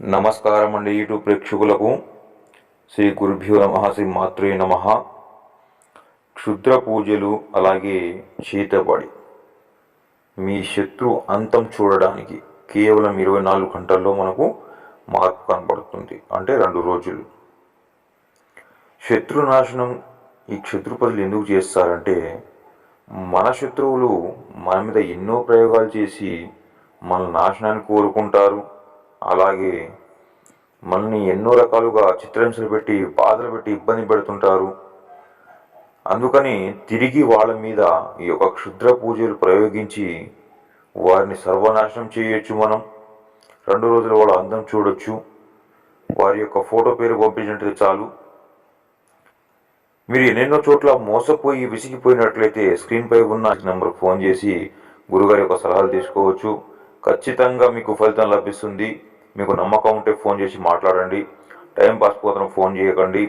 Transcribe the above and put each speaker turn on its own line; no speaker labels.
నమస్కారం అండి యూట్యూబ్ ప్రేక్షకులకు. శ్రీ గురుభ్యో నమ శ్రీ మాతృ నమ. క్షుద్ర పూజలు అలాగే చీతబడి. మీ శత్రు అంతం చూడడానికి కేవలం ఇరవై నాలుగు గంటల్లో మనకు మార్పు కనబడుతుంది. అంటే రెండు రోజులు. శత్రు నాశనం ఈ క్షత్రుపదులు ఎందుకు చేస్తారంటే మన శత్రువులు మన మీద ఎన్నో ప్రయోగాలు చేసి మన నాశనాన్ని కోరుకుంటారు. అలాగే మనల్ని ఎన్నో రకాలుగా చిత్రహింసలు పెట్టి బాధలు పెట్టి ఇబ్బంది పెడుతుంటారు. అందుకని తిరిగి వాళ్ళ మీద ఈ యొక్క క్షుద్ర పూజలు ప్రయోగించి వారిని సర్వనాశనం చేయొచ్చు మనం. రెండు రోజులు వాళ్ళ అందం చూడొచ్చు. వారి యొక్క ఫోటో పేరు పంపించినట్టు చాలు. మీరు ఎన్నెన్నో చోట్ల మోసపోయి విసిగిపోయినట్లయితే స్క్రీన్పై ఉన్న నెంబర్ ఫోన్ చేసి గురుగారి యొక్క సలహాలు తీసుకోవచ్చు. ఖచ్చితంగా మీకు ఫలితం లభిస్తుంది. మీకు నమ్మకం ఉంటే ఫోన్ చేసి మాట్లాడండి. టైం పాస్ కోసం ఫోన్ చేయకండి.